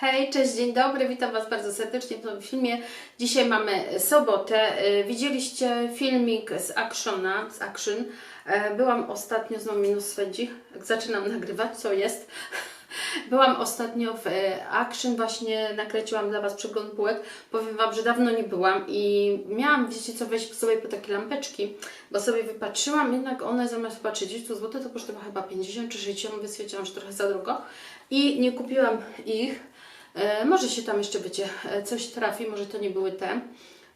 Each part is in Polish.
Hej, cześć, dzień dobry, witam Was bardzo serdecznie w nowym filmie. Dzisiaj mamy sobotę. Y, Widzieliście filmik z Actiona, z Action. E, Byłam ostatnio, znowu minus swędzi, zaczynam nagrywać, co jest. Byłam ostatnio w e, Action, właśnie nakręciłam dla Was przegląd półek. Powiem Wam, że dawno nie byłam i miałam, wiecie co, wejść sobie po takie lampeczki, bo sobie wypatrzyłam, jednak one zamiast chyba 30 zł to kosztowały chyba 50 czy 60, więc stwierdziłam, że trochę za drogo i nie kupiłam ich. E, może się tam jeszcze, wiecie, e, coś trafi, może to nie były te,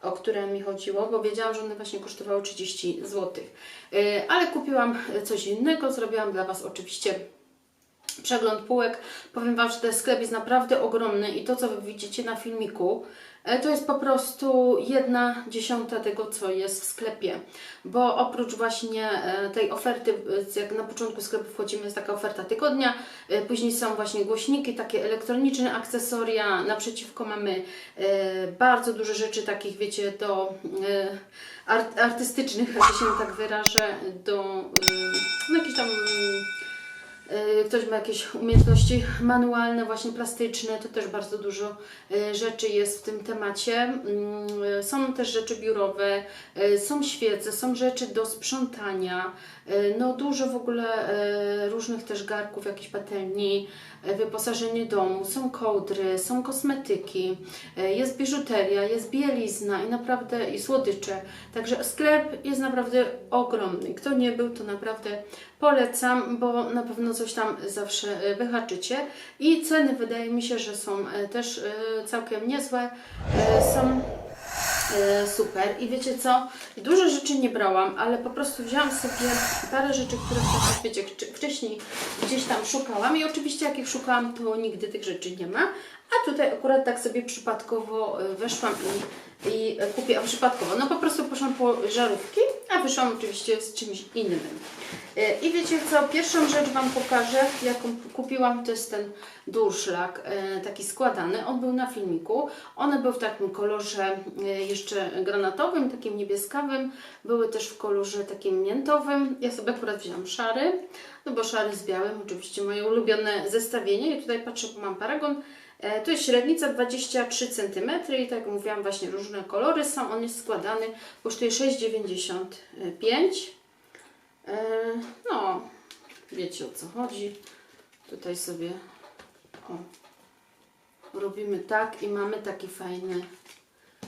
o które mi chodziło, bo wiedziałam, że one właśnie kosztowały 30 zł. E, ale kupiłam coś innego, zrobiłam dla Was oczywiście przegląd półek. Powiem Wam, że ten sklep jest naprawdę ogromny i to, co Wy widzicie na filmiku, e, to jest po prostu jedna dziesiąta tego, co jest w sklepie. Bo oprócz właśnie e, tej oferty, e, jak na początku sklepu wchodzimy, jest taka oferta tygodnia, później są właśnie głośniki, takie elektroniczne akcesoria, naprzeciwko mamy bardzo dużo rzeczy takich, wiecie, do art, artystycznych, że się tak wyrażę, do no, jakichś tam Ktoś ma jakieś umiejętności manualne, właśnie plastyczne, to też bardzo dużo y, rzeczy jest w tym temacie. Mm, y, Są też rzeczy biurowe, y, są świece, są rzeczy do sprzątania, y, no dużo w ogóle y, różnych też garków, jakichś patelni, y, wyposażenie domu, są kołdry, są kosmetyki, y, jest biżuteria, jest bielizna i naprawdę i słodycze. Także sklep jest naprawdę ogromny. Kto nie był, to naprawdę polecam, bo na pewno coś tam zawsze e, wyhaczycie. I ceny wydaje mi się, że są e, też e, całkiem niezłe. Są super. I wiecie co? Dużo rzeczy nie brałam, ale po prostu wzięłam sobie parę rzeczy, które wcześniej, wiecie, wcze- wcześniej gdzieś tam szukałam. I oczywiście jak ich szukałam, to nigdy tych rzeczy nie ma. A tutaj akurat tak sobie przypadkowo weszłam i, i kupiłam przypadkowo. No po prostu poszłam po żarówki, a wyszłam oczywiście z czymś innym. E, I wiecie co, pierwszą rzecz Wam pokażę, jaką kupiłam, to jest ten durszlak, e, taki składany. On był na filmiku. One były w takim kolorze e, jeszcze granatowym, takim niebieskawym. Były też w kolorze takim miętowym. Ja sobie akurat wziąłam szary, no bo szary z białym, oczywiście moje ulubione zestawienie. I tutaj patrzę, bo mam paragon. Tu jest średnica 23 cm i tak jak mówiłam, właśnie różne kolory są. On jest składany, kosztuje 6,95 E, No, wiecie o co chodzi. Tutaj sobie o, robimy tak i mamy taki fajny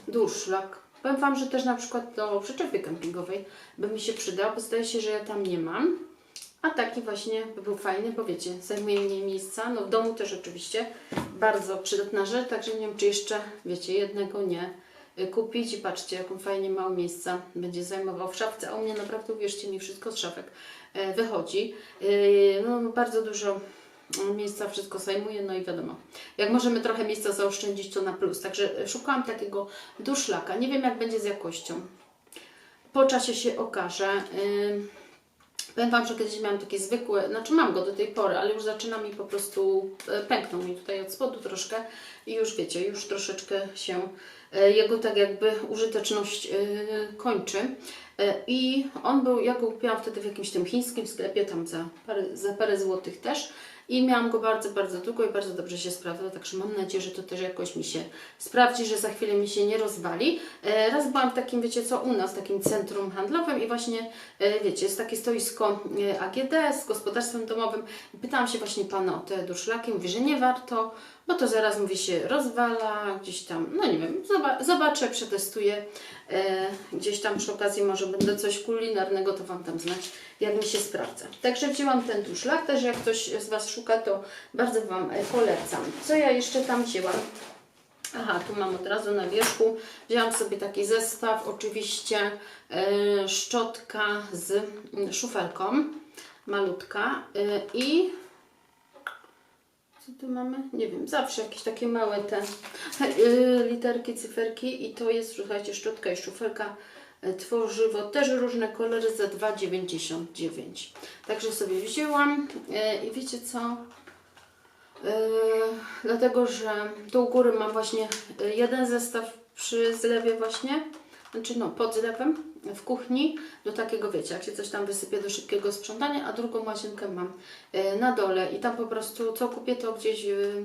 durszlak. Powiem Wam, że też na przykład do przyczepy kempingowej by mi się przydał, bo zdaje się, że ja tam nie mam. A taki właśnie by był fajny, bo wiecie, zajmuje mniej miejsca. No w domu też oczywiście bardzo przydatna rzecz, także nie wiem, czy jeszcze, wiecie, jednego nie kupić. I patrzcie, jaką fajnie mało miejsca będzie zajmował w szafce. A u mnie naprawdę, uwierzcie mi, wszystko z szafek e, wychodzi. Y, No bardzo dużo miejsca wszystko zajmuje, no i wiadomo, jak możemy trochę miejsca zaoszczędzić, to na plus. Także szukałam takiego duszlaka. Nie wiem, jak będzie z jakością. Po czasie się okaże. Powiem Wam, że kiedyś miałam takie zwykłe, znaczy mam go do tej pory, ale już zaczyna mi po prostu, pęknął mi tutaj od spodu troszkę i już wiecie, już troszeczkę się jego tak jakby użyteczność e, kończy. E, I on był, ja go kupiłam wtedy w jakimś tym chińskim sklepie, tam za parę, za parę złotych też. I miałam go bardzo, bardzo długo i bardzo dobrze się sprawdzał, także mam nadzieję, że to też jakoś mi się sprawdzi, że za chwilę mi się nie rozwali. E, Raz byłam w takim, wiecie co, u nas, takim centrum handlowym i właśnie, e, wiecie, jest takie stoisko e, AGD z gospodarstwem domowym. Pytałam się właśnie pana o te durszlaki, mówi, że nie warto, bo to zaraz, mówi, się rozwala, gdzieś tam, no nie wiem, zoba- zobaczę, przetestuję, e, gdzieś tam przy okazji może będę coś kulinarnego, to Wam tam znać, jak mi się sprawdza. Także wzięłam ten durszlak, też jak ktoś z Was szuka, to bardzo Wam e, polecam. Co ja jeszcze tam wzięłam? Aha, tu mam od razu na wierzchu. Wzięłam sobie taki zestaw, oczywiście e, szczotka z mm, szufelką, malutka e, i co tu mamy? Nie wiem, zawsze jakieś takie małe te e, literki, cyferki i to jest, słuchajcie, szczotka i szufelka e, tworzywo, też różne kolory za 2,99. Także sobie wzięłam e, i wiecie co? Dlatego, że tu u góry mam właśnie jeden zestaw przy zlewie właśnie, znaczy no pod zlewem w kuchni do takiego wiecie, jak się coś tam wysypie do szybkiego sprzątania, a drugą łazienkę mam yy, na dole. I tam po prostu co kupię to gdzieś yy,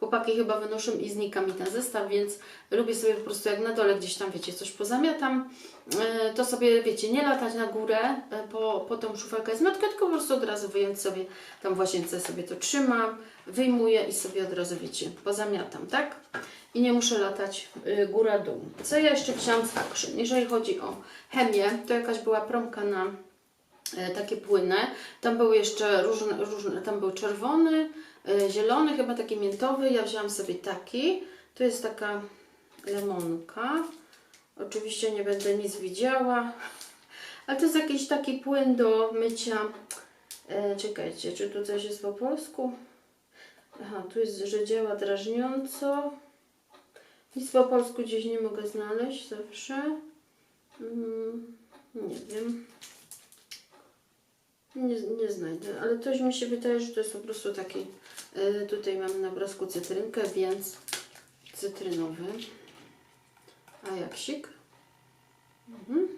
chłopaki chyba wynoszą i znika mi ten zestaw, więc lubię sobie po prostu jak na dole gdzieś tam, wiecie, coś pozamiatam, e, to sobie, wiecie, nie latać na górę e, po, po tą szufelkę z matkę, tylko po prostu od razu wyjąć sobie, tam w łazience sobie to trzymam, wyjmuję i sobie od razu, wiecie, pozamiatam, tak? I nie muszę latać y, góra-dół. Co ja jeszcze wziąłam z Action? Jeżeli chodzi o chemię, to jakaś była promka na e, takie płyny. Tam były jeszcze różne, różne tam był czerwony, e, zielony, chyba taki miętowy. Ja wzięłam sobie taki. To jest taka lemonka. Oczywiście nie będę nic widziała. Ale to jest jakiś taki płyn do mycia. E, czekajcie, czy tu coś jest po polsku? Aha, tu jest, że działa drażniąco. Nic po polsku gdzieś nie mogę znaleźć zawsze. Mm, nie wiem. Nie, nie znajdę, ale coś mi się wydaje, że to jest po prostu taki. y, tutaj mamy na obrazku cytrynkę, więc cytrynowy. A jaksik. Mhm.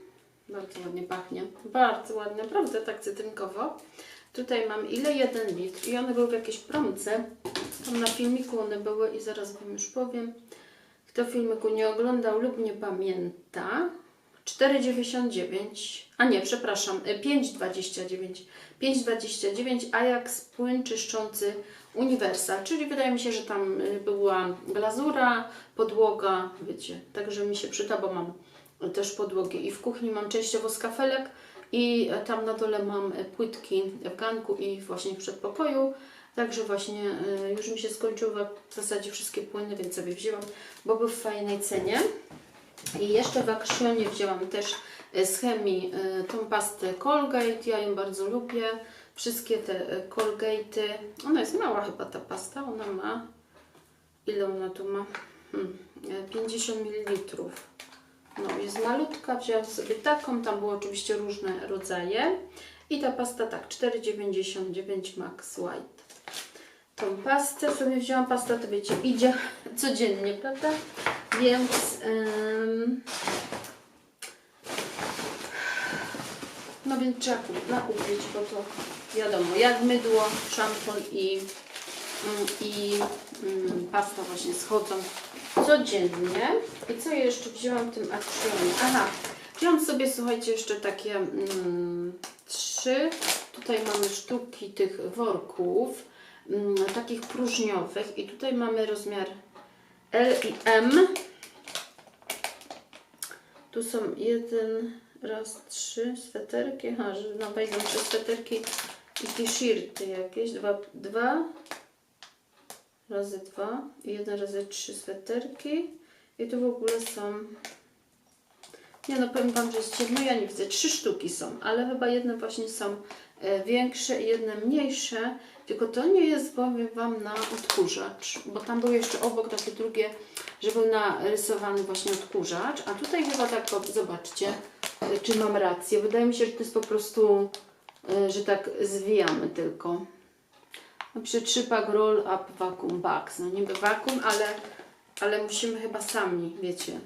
Bardzo ładnie pachnie. Bardzo ładnie, naprawdę tak cytrynkowo. Tutaj mam ile? Jeden litr. I one były w jakiejś promce. Tam na filmiku one były i zaraz Wam już powiem. Kto filmiku nie oglądał lub nie pamięta, 4,99, a nie, przepraszam, y, 5,29. 5,29 Ajax płyn czyszczący Uniwersal, czyli wydaje mi się, że tam y, była glazura, podłoga, wiecie, także mi się przyda, bo mam też podłogi i w kuchni mam częściowo z kafelek i e, tam na dole mam e, płytki w ganku i właśnie w przedpokoju. Także właśnie y, już mi się skończyły w zasadzie wszystkie płyny, więc sobie wzięłam, bo był w fajnej cenie. I jeszcze w Actionie wzięłam też y, z chemii y, tą pastę Colgate. Ja ją bardzo lubię. Wszystkie te y, Colgate'y. Ona jest mała chyba ta pasta. Ona ma... Ile ona tu ma? Hmm, y, 50 ml. No, jest malutka. Wzięłam sobie taką. Tam były oczywiście różne rodzaje. I ta pasta tak, 4,99 Max White. Tą pastę sobie wzięłam. Pasta to wiecie, idzie codziennie, prawda? Więc no więc trzeba kup- nakupić, bo to wiadomo, jak mydło, szampon i, mm, i mm, pasta właśnie schodzą codziennie. I co jeszcze wzięłam w tym akcjonie? Aha, wziąłam sobie, słuchajcie, jeszcze takie mm, trzy, tutaj mamy sztuki tych worków, takich próżniowych i tutaj mamy rozmiar L i M. Tu są jeden, raz, trzy sweterki. Aha, że no wejdą trzy sweterki i t-shirty jakieś. Dwa, dwa razy dwa i jeden razy trzy sweterki. I tu w ogóle są... Nie no, powiem Wam, że jest ciemno, ja nie widzę. Trzy sztuki są, ale chyba jedne właśnie są e, większe i jedne mniejsze. Tylko to nie jest, powiem Wam, na odkurzacz, bo tam był jeszcze obok takie drugie, że był narysowany właśnie odkurzacz, a tutaj chyba tak, zobaczcie, e, czy mam rację. Wydaje mi się, że to jest po prostu, e, że tak zwijamy tylko. No, przy 3 pack roll up vacuum bags. No niby vacuum, ale, ale musimy chyba sami, wiecie,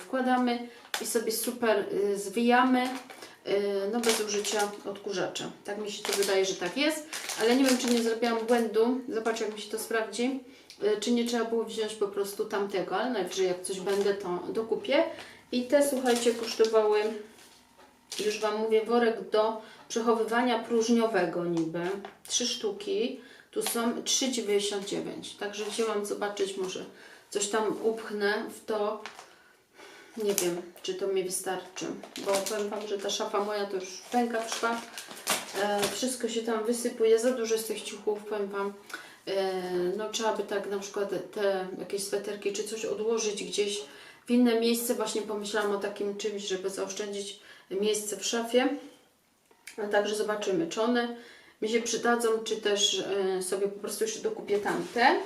wkładamy i sobie super yy, zwijamy, yy, no bez użycia odkurzacza. Tak mi się to wydaje, że tak jest, ale nie wiem, czy nie zrobiłam błędu. Zobacz, jak mi się to sprawdzi. Czy nie trzeba było wziąć po prostu tamtego, ale najwyżej jak coś będę, to dokupię. I te, słuchajcie, kosztowały już Wam mówię, worek do przechowywania próżniowego niby. Trzy sztuki. Tu są 3,99. Także wzięłam zobaczyć, może coś tam upchnę w to. Nie wiem, czy to mi wystarczy. Bo powiem Wam, że ta szafa moja to już pęka w szwach. E, wszystko się tam wysypuje. Za dużo z tych ciuchów, powiem Wam. E, no trzeba by tak na przykład te jakieś sweterki czy coś odłożyć gdzieś w inne miejsce. Właśnie pomyślałam o takim czymś, żeby zaoszczędzić miejsce w szafie. A także zobaczymy, czy one mi się przydadzą, czy też e, sobie po prostu jeszcze dokupię tamte.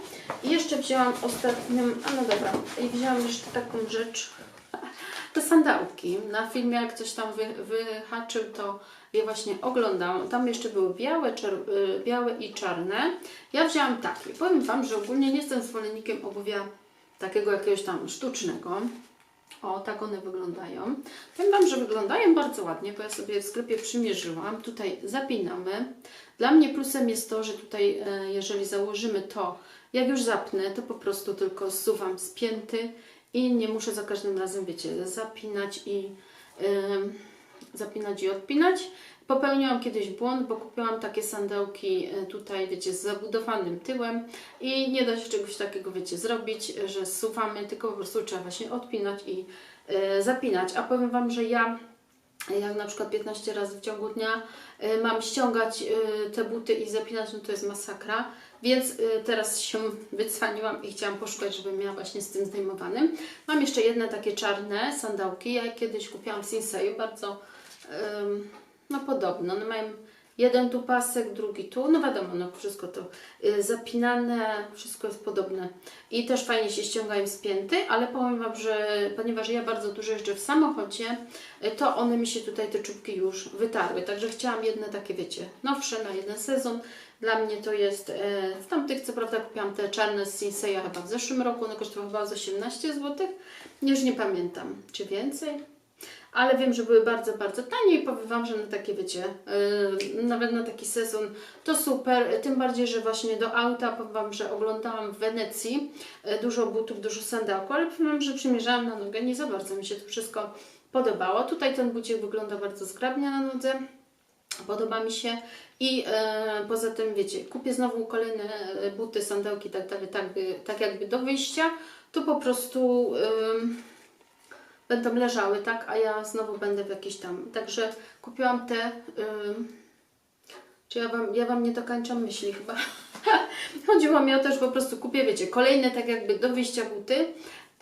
I jeszcze wzięłam ostatnią, a no dobra, i wzięłam jeszcze taką rzecz, te sandałki. Na filmie jak coś tam wy, wyhaczył, to je właśnie oglądałam. Tam jeszcze były białe, y, białe i czarne. Ja wzięłam takie. Powiem Wam, że ogólnie nie jestem zwolennikiem obuwia takiego jakiegoś tam sztucznego. O, tak one wyglądają. Powiem Wam, że wyglądają bardzo ładnie, bo ja sobie w sklepie przymierzyłam. Tutaj zapinamy. Dla mnie plusem jest to, że tutaj, e, jeżeli założymy to Jak już zapnę, to po prostu tylko zsuwam z pięty i nie muszę za każdym razem, wiecie, zapinać i ym, zapinać i odpinać. Popełniłam kiedyś błąd, bo kupiłam takie sandełki y, tutaj, wiecie, z zabudowanym tyłem i nie da się czegoś takiego, wiecie, zrobić, że zsuwamy, tylko po prostu trzeba właśnie odpinać i y, zapinać. A powiem Wam, że ja jak na przykład 15 razy w ciągu dnia y, mam ściągać te buty i zapinać, no to jest masakra. Więc y, teraz się wycwaniłam i chciałam poszukać, żebym miała właśnie z tym zdejmowanym. Mam jeszcze jedne takie czarne sandałki. Ja kiedyś kupiłam w Sinseju, bardzo no podobne. One mają jeden tu pasek, drugi tu. No wiadomo, no wszystko to y, zapinane, wszystko jest podobne. I też fajnie się ściągają z pięty, ale powiem Wam, że ponieważ ja bardzo dużo jeżdżę w samochodzie, y, to one mi się tutaj te czubki już wytarły. Także chciałam jedne takie, wiecie, nowsze na jeden sezon. Dla mnie to jest, z tamtych co prawda kupiłam te czarne z Sinseya chyba w zeszłym roku, one kosztowały chyba z 18 zł. Już nie pamiętam, czy więcej. Ale wiem, że były bardzo, bardzo tanie i powiem Wam, że na takie, wiecie, yy, nawet na taki sezon to super. Tym bardziej, że właśnie do auta, powiem Wam, że oglądałam w Wenecji yy, dużo butów, dużo sandałków, ale powiem Wam, że przymierzałam na nogę, nie za bardzo mi się to wszystko podobało. Tutaj ten bucik wygląda bardzo zgrabnie na nodze. Podoba mi się i e, poza tym, wiecie, kupię znowu kolejne e, buty, sandełki i tak tak, by, tak jakby do wyjścia, to po prostu ym, będą leżały, tak, a ja znowu będę w jakiejś tam, także kupiłam te, ym, czy ja wam, ja wam nie dokończam myśli chyba, chodziło mi o to, że po prostu kupię, wiecie, kolejne tak jakby do wyjścia buty,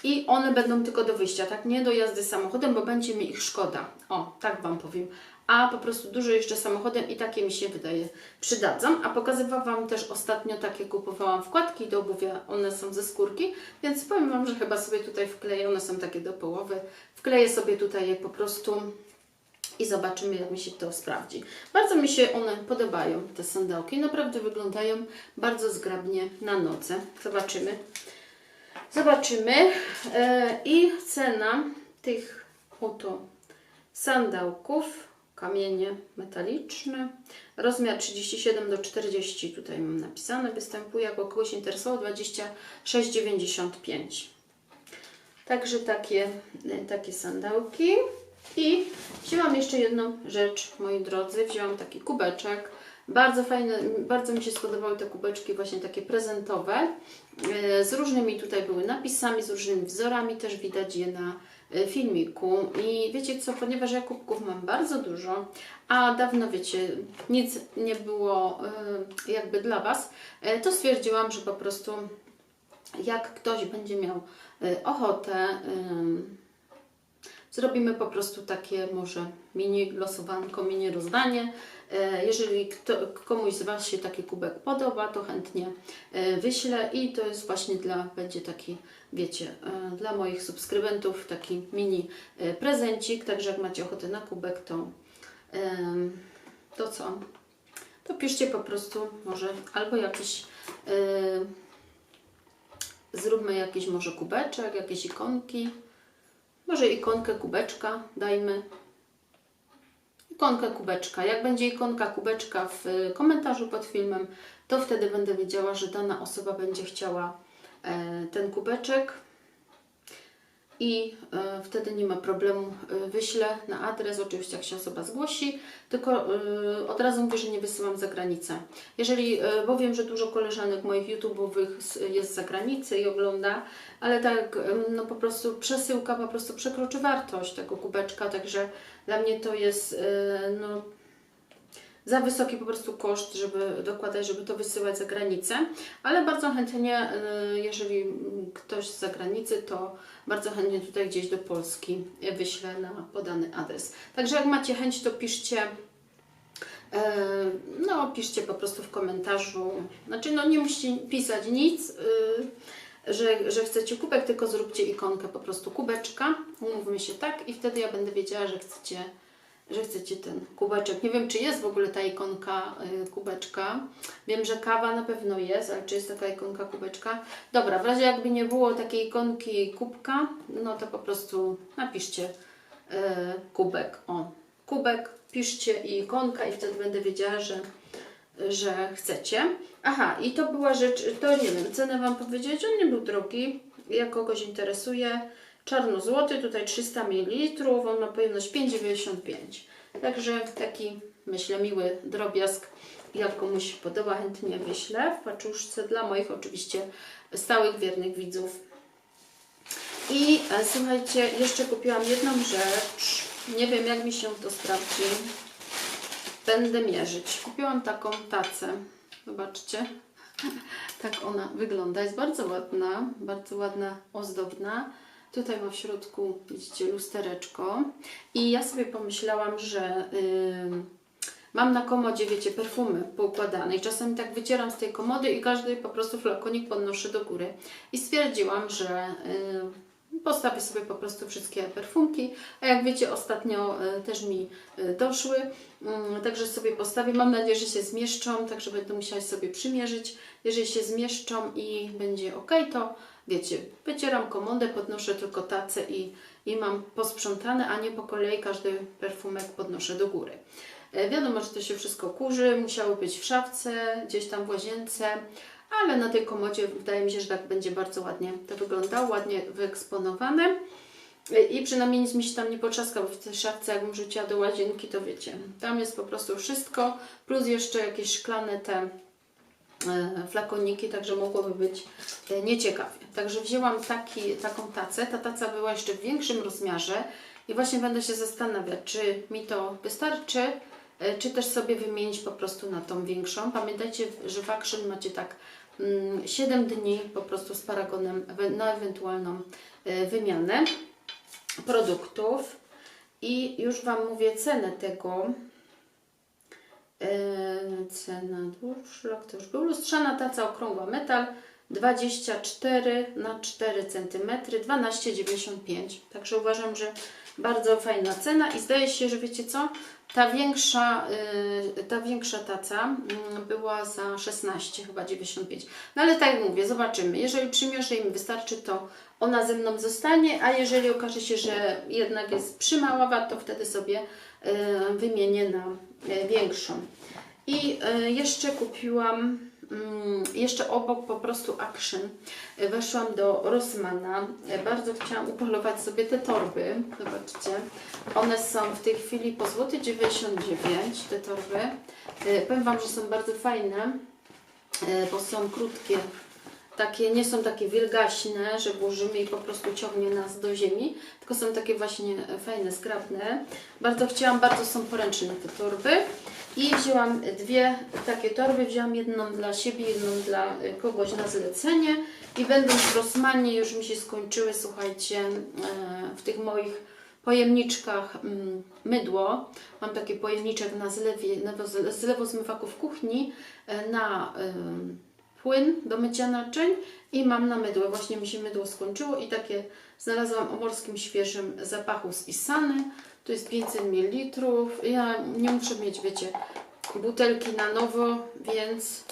i one będą tylko do wyjścia, tak? Nie do jazdy samochodem, bo będzie mi ich szkoda. O, tak Wam powiem. A po prostu dużo jeszcze samochodem i takie mi się wydaje przydadzą. A pokazywałam Wam też ostatnio takie kupowałam wkładki do obuwia, one są ze skórki, więc powiem Wam, że chyba sobie tutaj wkleję, one są takie do połowy. Wkleję sobie tutaj je po prostu i zobaczymy, jak mi się to sprawdzi. Bardzo mi się one podobają, te sandałki. Naprawdę wyglądają bardzo zgrabnie na nodze. Zobaczymy. Zobaczymy. E, I cena tych oto sandałków, kamienie metaliczne, rozmiar 37 do 40, tutaj mam napisane, występuje, jak kogoś interesowało, 26,95. Także takie, takie sandałki. I wzięłam jeszcze jedną rzecz, moi drodzy. Wzięłam taki kubeczek. Bardzo fajne, bardzo mi się spodobały te kubeczki właśnie takie prezentowe. e, Z różnymi tutaj były napisami, z różnymi wzorami, też widać je na filmiku. I wiecie co, ponieważ ja kubków mam bardzo dużo, a dawno wiecie, nic nie było e, jakby dla Was, e, to stwierdziłam, że po prostu jak ktoś będzie miał ochotę, Zrobimy po prostu takie może mini losowanko, mini rozdanie. E, Jeżeli kto, komuś z Was się taki kubek podoba, to chętnie e, wyślę i to jest właśnie dla, będzie taki, wiecie, e, dla moich subskrybentów taki mini prezencik, także jak macie ochotę na kubek, to, to co? To piszcie po prostu może albo jakiś zróbmy jakiś może kubeczek, jakieś ikonki. Może ikonkę kubeczka dajmy. Ikonkę kubeczka. Jak będzie ikonka kubeczka w y, komentarzu pod filmem, to wtedy będę wiedziała, że dana osoba będzie chciała e, ten kubeczek. I e, wtedy nie ma problemu, e, wyślę na adres, oczywiście jak się osoba zgłosi, tylko e, od razu mówię, że nie wysyłam za granicę. Jeżeli, bo wiem, że dużo koleżanek moich YouTube'owych jest z zagranicy i ogląda, ale tak, no po prostu przesyłka po prostu przekroczy wartość tego kubeczka, także dla mnie to jest no, za wysoki po prostu koszt, żeby dokładać, żeby to wysyłać za granicę, ale bardzo chętnie, e, jeżeli ktoś z zagranicy, to bardzo chętnie tutaj gdzieś do Polski wyślę na podany adres. Także jak macie chęć, to piszcie E, No, piszcie po prostu w komentarzu. Znaczy, no nie musicie pisać nic, y, że, że chcecie kubek, tylko zróbcie ikonkę po prostu kubeczka. Umówmy się tak i wtedy ja będę wiedziała, że chcecie, że chcecie ten kubeczek. Nie wiem, czy jest w ogóle ta ikonka y, kubeczka. Wiem, że kawa na pewno jest, ale czy jest taka ikonka kubeczka? Dobra, w razie jakby nie było takiej ikonki kubka, no to po prostu napiszcie y, kubek. O, kubek, piszcie i ikonka i wtedy będę wiedziała, że, że chcecie. Aha, i to była rzecz, to nie wiem, cenę Wam powiedzieć, on nie był drogi, jak kogoś interesuje. Czarno-złoty, tutaj 300 ml, on ma pojemność 5,95. Także taki, myślę, miły drobiazg. Jak komuś się podoba, chętnie wyślę w paczuszce dla moich oczywiście stałych, wiernych widzów. I e, słuchajcie, jeszcze kupiłam jedną rzecz. Nie wiem, jak mi się to sprawdzi. Będę mierzyć. Kupiłam taką tacę. Zobaczcie. Tak ona wygląda. Jest bardzo ładna, bardzo ładna, ozdobna. Tutaj ma w środku, widzicie, lustereczko. I ja sobie pomyślałam, że ym, mam na komodzie, wiecie, perfumy poukładane. I czasami tak wycieram z tej komody i każdy po prostu flakonik podnoszę do góry. I stwierdziłam, że ym, postawię sobie po prostu wszystkie perfumki. A jak wiecie, ostatnio y, też mi y, doszły. Mm, Także sobie postawię. Mam nadzieję, że się zmieszczą, także będę musiała sobie przymierzyć. Jeżeli się zmieszczą i będzie ok, to wiecie, wycieram komodę, podnoszę tylko tacę i, i mam posprzątane, a nie po kolei każdy perfumek podnoszę do góry. E, Wiadomo, że to się wszystko kurzy, musiały być w szafce, gdzieś tam w łazience, ale na tej komodzie wydaje mi się, że tak będzie bardzo ładnie to wyglądało, ładnie wyeksponowane. E, I przynajmniej nic mi się tam nie potrzaska, bo w tej szafce jakbym rzuciła do łazienki, to wiecie, tam jest po prostu wszystko, plus jeszcze jakieś szklane te flakoniki, także mogłoby być e, nieciekawie. Także wzięłam taki, taką tacę. Ta taca była jeszcze w większym rozmiarze i właśnie będę się zastanawiać, czy mi to wystarczy, e, czy też sobie wymienić po prostu na tą większą. Pamiętajcie, że w Action macie tak mm, 7 dni po prostu z paragonem na ewentualną e, wymianę produktów. I już Wam mówię cenę tego. Eee, cena dłuższak to już był lustrzana taca okrągła metal 24 na 4 cm 12,95 także uważam, że bardzo fajna cena i zdaje się, że wiecie co? Ta większa, yy, ta większa taca mm, była za 16 chyba 95 no ale tak jak mówię, zobaczymy. Jeżeli przymierzę i mi wystarczy to ona ze mną zostanie, a jeżeli okaże się, że jednak jest przymała to wtedy sobie yy, wymienię na yy, większą. I e, jeszcze kupiłam, mm, jeszcze obok po prostu Action, weszłam do Rossmana. Bardzo chciałam upolować sobie te torby. Zobaczcie. One są w tej chwili po złoty 99 te torby. Powiem Wam, że są bardzo fajne, bo są krótkie. Takie, nie są takie wielgaśne, że włożymy i po prostu ciągnie nas do ziemi, tylko są takie właśnie fajne, skrapne. Bardzo chciałam, bardzo są poręczne te torby. I wzięłam dwie takie torby, wzięłam jedną dla siebie, jedną dla kogoś na zlecenie i będąc w Rossmanie już mi się skończyły, słuchajcie, e, w tych moich pojemniczkach mm, mydło. Mam taki pojemniczek na zlewie, na zle- zlewozmywaku w kuchni e, na płyn do mycia naczyń i mam na mydło. Właśnie mi się mydło skończyło i takie znalazłam o morskim świeżym zapachu z Isany. To jest 500 ml. Ja nie muszę mieć, wiecie, butelki na nowo, więc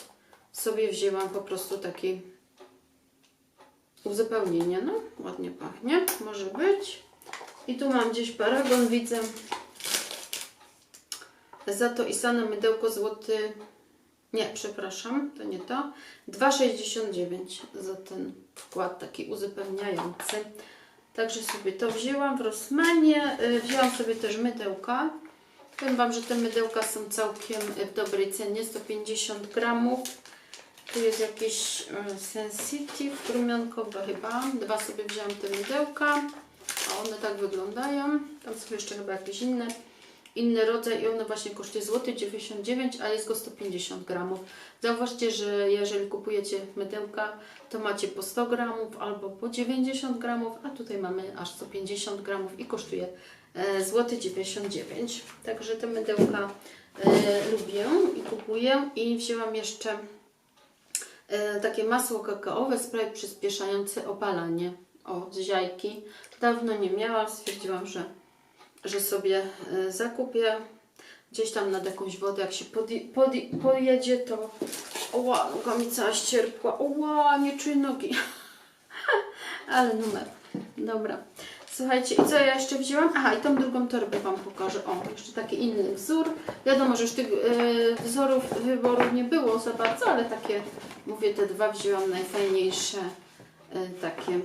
sobie wzięłam po prostu taki uzupełnienie. No, ładnie pachnie, może być. I tu mam gdzieś paragon, widzę. Za to Isana mydełko złoty. Nie, przepraszam, to nie to. 2,69 za ten wkład taki uzupełniający. Także sobie to wzięłam w Rossmanie. Y, Wzięłam sobie też mydełka. Powiem Wam, że te mydełka są całkiem y, w dobrej cenie. 150 gramów. Tu jest jakieś y, Sensitive, rumionkowe chyba. Dwa sobie wzięłam te mydełka. A one tak wyglądają. Tam są jeszcze chyba jakieś inne. Inny rodzaj i one właśnie kosztuje złoty 99, a jest go 150 gramów. Zauważcie, że jeżeli kupujecie mydełka, to macie po 100 gramów albo po 90 gramów, a tutaj mamy aż 150 gramów i kosztuje e, złoty 99. Także te mydełka e, lubię i kupuję i wzięłam jeszcze e, takie masło kakaowe, spray przyspieszający opalanie. O, z. Dawno nie miałam, stwierdziłam, że, że sobie e, zakupię gdzieś tam nad jakąś wodę, jak się podje, podje, pojedzie, to oła, noga mi cała ścierpła, oła, nie czuję nogi. Ale numer. Dobra. Słuchajcie, i co ja jeszcze wzięłam? Aha, i tą drugą torbę Wam pokażę. O, jeszcze taki inny wzór. Wiadomo, że już tych e, wzorów, wyborów nie było za bardzo, ale takie, mówię, te dwa wzięłam najfajniejsze. E, takie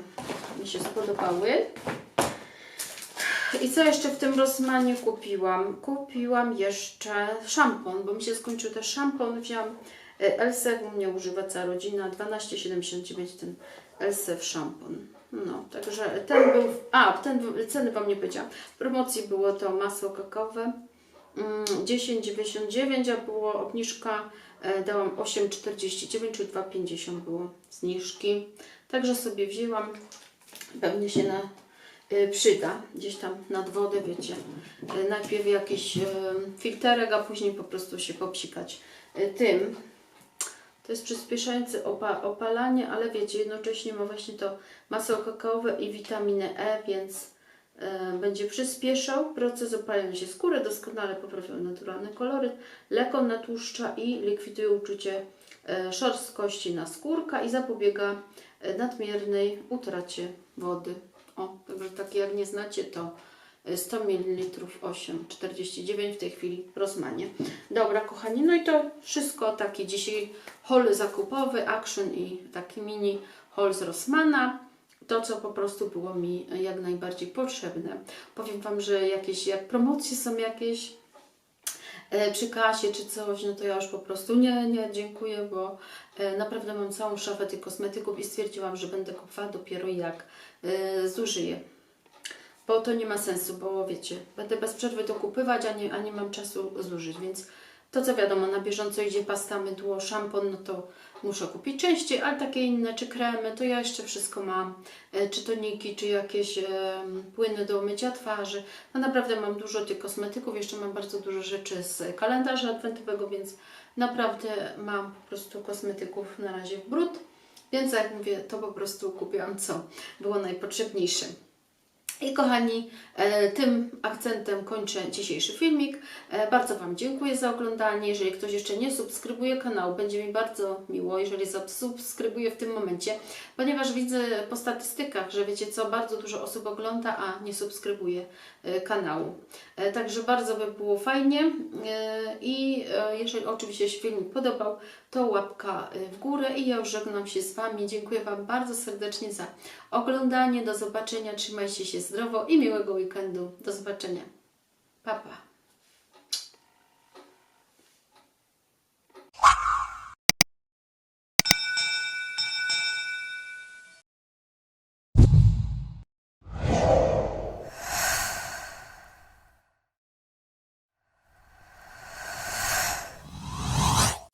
mi się spodobały. I co jeszcze w tym Rosmanie kupiłam? Kupiłam jeszcze szampon, bo mi się skończył też szampon. Wziąłam e, Elsef, u mnie używa cała rodzina, 12,79 ten Elsef szampon. No, także ten był, a ten ceny Wam nie powiedziałam. W promocji było to masło kakaowe mm, 10,99, a było obniżka, e, dałam 8,49 czy 2,50 było zniżki. Także sobie wzięłam, pewnie się na, przyda gdzieś tam nad wodę, wiecie. Y, najpierw jakiś y, filterek, a później po prostu się popsikać tym. To jest przyspieszający opa opalanie, ale wiecie, jednocześnie ma właśnie to masło kakaowe i witaminę E, więc e, będzie przyspieszał proces opalania się skóry, doskonale poprawia naturalny koloryt, lekko natłuszcza i likwiduje uczucie e, szorstkości na skórka i zapobiega e, nadmiernej utracie wody. O, także takie jak nie znacie, to e, 100 ml 8,49 w tej chwili Rosmanie. Dobra, kochani, no i to wszystko taki dzisiaj haul zakupowy, action i taki mini haul z Rossmana. To, co po prostu było mi jak najbardziej potrzebne. Powiem Wam, że jakieś, jak promocje są jakieś przy kasie czy coś, no to ja już po prostu nie, nie, dziękuję, bo e, naprawdę mam całą szafę tych kosmetyków i stwierdziłam, że będę kupowała dopiero jak e, zużyję. Bo to nie ma sensu, bo wiecie, będę bez przerwy to kupywać, a nie, a nie mam czasu zużyć, więc to co wiadomo, na bieżąco idzie pasta, mydło, szampon, no to muszę kupić częściej, ale takie inne, czy kremy, to ja jeszcze wszystko mam, e, czy toniki, czy jakieś e, płyny do mycia twarzy. No naprawdę mam dużo tych kosmetyków, jeszcze mam bardzo dużo rzeczy z kalendarza adwentowego, więc naprawdę mam po prostu kosmetyków na razie w brud. Więc jak mówię, to po prostu kupiłam co było najpotrzebniejsze. I kochani, e, tym akcentem kończę dzisiejszy filmik. E, Bardzo Wam dziękuję za oglądanie. Jeżeli ktoś jeszcze nie subskrybuje kanału, będzie mi bardzo miło, jeżeli subskrybuje w tym momencie, ponieważ widzę po statystykach, że wiecie co, bardzo dużo osób ogląda, a nie subskrybuje e, kanału. Także bardzo by było fajnie i jeżeli oczywiście się filmik podobał, to łapka w górę i ja już żegnam się z Wami. Dziękuję Wam bardzo serdecznie za oglądanie. Do zobaczenia, trzymajcie się zdrowo i miłego weekendu. Do zobaczenia. Pa, pa.